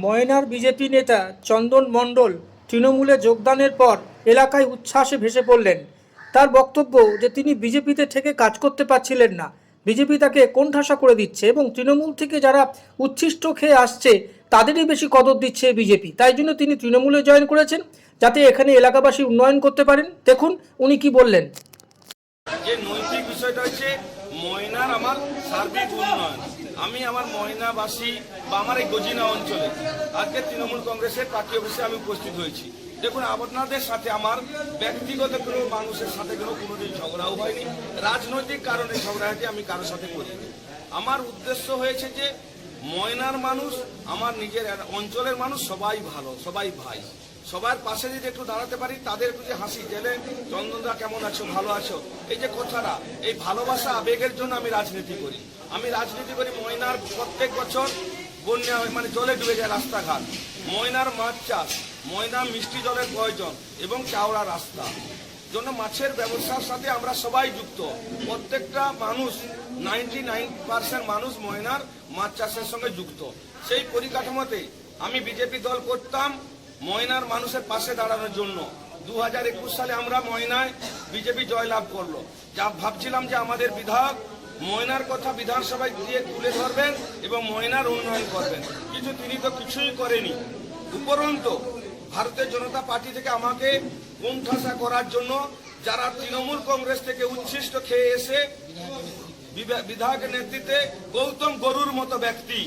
ময়নার বিজেপি নেতা চন্দন মণ্ডল তৃণমূলে যোগদানের পর এলাকায় উচ্ছ্বাসে ভেসে পড়লেন। তার বক্তব্য যে তিনি বিজেপিতে থেকে কাজ করতে পারছিলেন না। বিজেপি তাকে কোণঠাসা করে দিচ্ছে এবং তৃণমূল থেকে যারা উচ্ছিষ্ট খেয়ে আসছে, তাদেরই বেশি কদর দিচ্ছে বিজেপি। তাই জন্য তিনি তৃণমূলে জয়েন করেছেন, যাতে এখানে এলাকাবাসী উন্নয়ন করতে পারেন। দেখুন উনি কি বললেন। যে নৈতিক বিষয়টা হচ্ছে, ময়নার আমার সার্বিক উন্নয়ন। আমি আমার ময়নাবাসী বা আমার এই গজিনা অঞ্চলে, আজকে তৃণমূল কংগ্রেসের পার্টি অফিসে আমি উপস্থিত হয়েছি। দেখুন, আপনাদের সাথে আমার ব্যক্তিগত কোনো মানুষের সাথে কোনো কোনোদিন ঝগড়াও হয়নি। রাজনৈতিক কারণে ঝগড়াঝাটি আমি কারোর সাথে করিনি। আমার উদ্দেশ্য হয়েছে যে ময়নার মানুষ, আমার নিজের অঞ্চলের মানুষ সবাই ভালো, সবাই ভাই। সবার পাশে যদি একটু দাঁড়াতে পারি, তাদের যে হাসি জেলে চন্দনদা কেমন আছো, ভালো আছো? এই যে কথাটা, এই ভালোবাসা আবেগের জন্য আমি রাজনীতি করি। আমি রাজনীতি করি ময়নার প্রত্যেক বছর বন্যা মানে জলে ডুবে যায় রাস্তাঘাট। ময়নার মাছ চাষ ময়নার মিষ্টি জলের প্রয়োজন এবং চাওড়া রাস্তা। জন্য মাছের ব্যবসার সাথে আমরা সবাই যুক্ত। প্রত্যেকটা মানুষ নাইনটি নাইন পার্সেন্ট মানুষ ময়নার মাছ চাষের সঙ্গে যুক্ত। সেই পরিকাঠামোতে আমি বিজেপি দল করতাম ময়নার মানুষের পাশে দাঁড়ানোর জন্য। দু হাজার একুশ সালে আমরা ময়নায় বিজেপি জয়লাভ করল। যা ভাবছিলাম যে আমাদের বিধায়ক ময়নার কথা বিধানসভায় দিয়ে তুলে ধরবেন এবং ময়নার উন্নয়ন করবেন। কিন্তু তিনি তো কিছুই করেনি। উপরন্তু ভারতীয় জনতা পার্টি থেকে আমাকে কোণঠাসা করার জন্য যারা তৃণমূল কংগ্রেস থেকে উচ্ছিষ্ট খেয়ে এসে বিধায়ক বিধায়কের নেতৃত্বে গৌতম গরুর মতো ব্যক্তি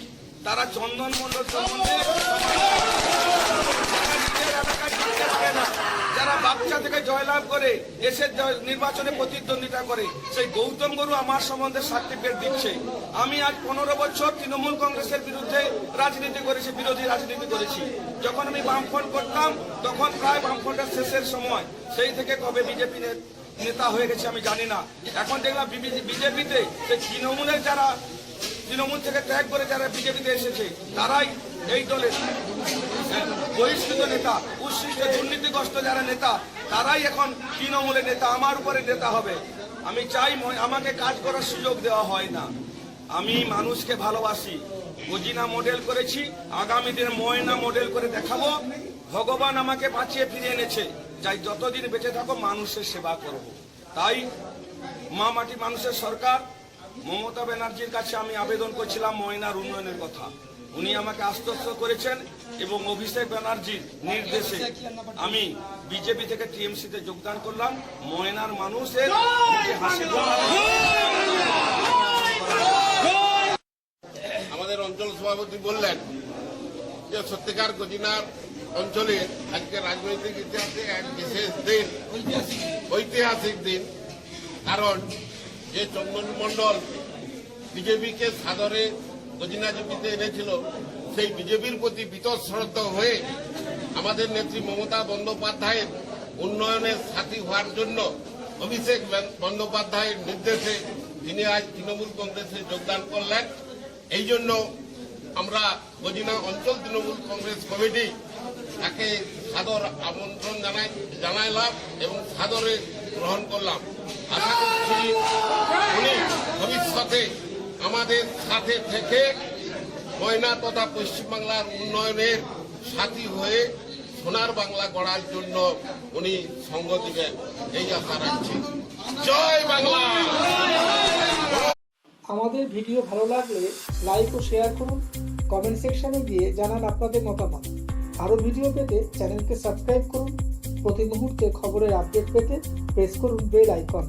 তারা চন্দন মন্ডল সম্বন্ধে বাচ্চা থেকে জয়লাভ করে এসে নির্বাচনে প্রতিদ্বন্দ্বিতা করে, সেই গৌতম গরু আমার সম্বন্ধে সার্টিফিকেট দিচ্ছে। আমি আজ পনেরো বছর তৃণমূল কংগ্রেসের বিরুদ্ধে রাজনীতি করেছি, বিরোধী রাজনীতি করেছি। যখন আমি বামফ্রন্ট করতাম, তখন প্রায় বামফ্রন্টের শেষের সময়, সেই থেকে কবে বিজেপি নেতা হয়ে গেছে আমি জানি না। এখন দেখলাম বিজেপিতে সেই তৃণমূলের যারা তৃণমূল থেকে ত্যাগ করে যারা বিজেপিতে এসেছে, তারাই এই দলের বহিষ্কৃত নেতা উচ্ছিষ্ট দুর্নীতিগ্রস্ত যারা নেতা তারাই এখন তৃণমূলের নেতা, আমার উপরে নেতা হবে। আমি চাই আমাকে কাজ করার সুযোগ দেওয়া হয় না। আমি মানুষকে ভালোবাসি। গজিনা মডেল করেছি আগামী দিনে ময়না মডেল করে দেখাবো। ভগবান আমাকে বাঁচিয়ে ফিরে এনেছে। চাই যতদিন বেঁচে থাকো, মানুষের সেবা করব তাই মা মাটি মানুষের সরকার, মমতা ব্যানার্জির কাছে আমি আবেদন করছিলাম ময়নার উন্নয়নের কথা। উনি আমাকে আশ্বস্ত করেছেন এবং অভিষেক ব্যানার্জির নির্দেশে আমি বিজেপি থেকে টিএমসিতে যোগদান করলাম। ময়নার মানুষের হাসি আমাদের অঞ্চল সভাপতি বললেন যে সত্যিকার গজিনার অঞ্চলে আজকে রাজনৈতিক ইতিহাসে এক বিশেষ দিন ঐতিহাসিক দিন। কারণ যে চন্দন মণ্ডল বিজেপিকে সাদরে গজিনা জীবিতে এনেছিল, সেই বিজেপির প্রতি বিতশ্রদ্ধ হয়ে আমাদের নেত্রী মমতা বন্দ্যোপাধ্যায়ের উন্নয়নের সাথী হওয়ার জন্য অভিষেক বন্দ্যোপাধ্যায়ের নির্দেশে তিনি আজ তৃণমূল কংগ্রেসে যোগদান করলেন। এই জন্য আমরা গজিনা অঞ্চল তৃণমূল কংগ্রেস কমিটি তাকে সাদর আমন্ত্রণ জানাই জানাইলাম এবং সাদরে গ্রহণ করলাম। আশা করছি উনি ভবিষ্যতে আমাদের সাথে থেকে ময়না তথা পশ্চিমবাংলার উন্নয়নের সাথী হয়ে সোনার বাংলা গড়ার জন্য উনি সঙ্গ দিবেন। এই আশা রাখছি। জয় বাংলা! আমাদের ভিডিও ভালো লাগলে লাইক ও শেয়ার করুন। কমেন্ট সেকশনে গিয়ে জানান আপনাদের মতামত। আরও ভিডিও পেতে চ্যানেলকে সাবস্ক্রাইব করুন। প্রতি মুহূর্তে খবরের আপডেট পেতে প্রেস করুন বেল আইকন।